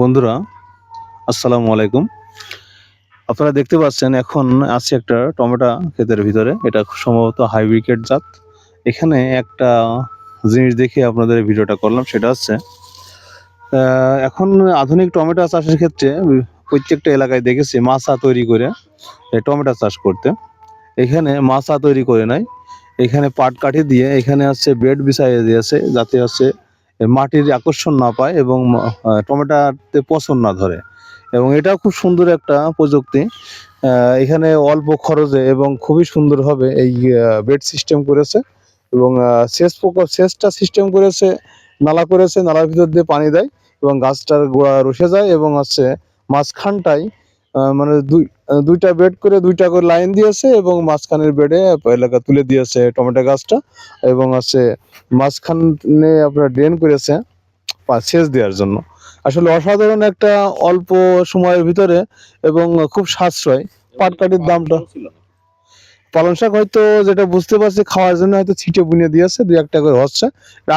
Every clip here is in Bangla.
বন্ধুরা, আসসালামু আলাইকুম। আপনারা দেখতে পাচ্ছেন এখন আছে একটা টমেটো ক্ষেতের ভিতরে, এটা সম্ভবত হাইব্রিকেট জাত। এখানে একটা জিনিস দেখে আপনাদের ভিডিওটা করলাম, সেটা হচ্ছে এখন আধুনিক টমেটো চাষের ক্ষেত্রে প্রত্যেকটা এলাকায় দেখেছি মাছা তৈরি করে টমেটো চাষ করতে। এখানে মাছা তৈরি করে নাই, এখানে পাট কাঠি দিয়ে, এখানে হচ্ছে বেড বিছাইয়ে দিয়েছে, যাতে এ মাটির আকর্ষণ না পায় এবং টমেটোতে পচন না ধরে। এবং এটা খুব সুন্দর একটা প্রযুক্তি। এখানে অল্প খরচে এবং খুবই সুন্দরভাবে এই বেড সিস্টেম করেছে এবং সেচ প্রকল্প, সেচটা সিস্টেম করেছে, নালা করেছে, নালার ভিতর দিয়ে পানি দেয় এবং গাছটার গোড়া রসে যায় এবং হচ্ছে মাঝখানটায় মানে দুই দুইটা বেড করে দুইটা করে লাইন দিয়েছে এবং মাঝখানের বেডে এলাকা তুলে দিয়েছে টমেটো গাছটা এবং আছে মাঝখানে আপনার ড্রেন করেছে সেচ দেওয়ার জন্য। আসলে অসাধারণ একটা অল্প সময়ের ভিতরে এবং খুব সাশ্রয়। পাটকাঠির দামটা। পালং শাক হয়তো যেটা বুঝতে পারছি খাওয়ার জন্য হয়তো ছিটে বুনে দিয়েছে দু একটা করে হচ্ছে।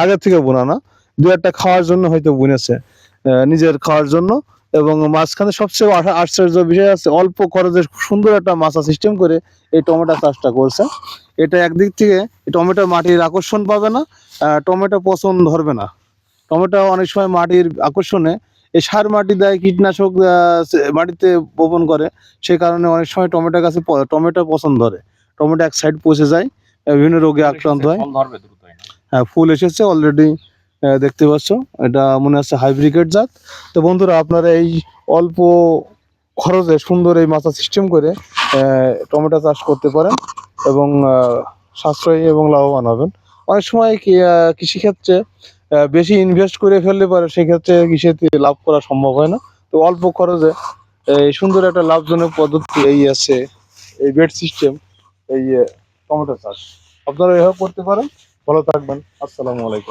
আগের থেকে বোনা না দু একটা খাওয়ার জন্য হয়তো বুনেছে নিজের খাওয়ার জন্য। এবং মাঝখানে সবচেয়ে আশ্চর্য বিষয় আছে অল্প খরচে সুন্দর একটা মাছা সিস্টেম করে এই টমেটো চাষটা করছে। এটা একদিক থেকে টমেটো মাটির আকর্ষণ পাবে না টমেটো পচন ধরবে না। টমেটো অনেক সময় মাটির আকর্ষণে এই সার মাটি দেয় কীটনাশক মাটিতে বপন করে সেই কারণে অনেক সময় টমেটো গাছে টমেটো পছন্দ ধরে। টমেটো এক সাইড পচে যায় বিভিন্ন রোগে আক্রান্ত হয়। হ্যাঁ ফুল এসেছে অলরেডি দেখতে পাচ্ছ। এটা মনে হচ্ছে হাইব্রিকেট জাত। তো বন্ধুরা, আপনারা এই অল্প খরচে সুন্দর এই মাছা সিস্টেম করে টমেটো চাষ করতে পারেন এবং সাশ্রয়ী এবং লাভবান হবেন। অনেক সময় কৃষিক্ষেত্রে বেশি ইনভেস্ট করে ফেললে পারে সেক্ষেত্রে কৃষিতে লাভ করা সম্ভব হয় না। তো অল্প খরচে, এই সুন্দর একটা লাভজনক পদ্ধতি এই আছে, এই বেড সিস্টেম এই টমেটো চাষ। আপনারা এভাবে করতে পারেন। ভালো থাকবেন। আসসালামু আলাইকুম।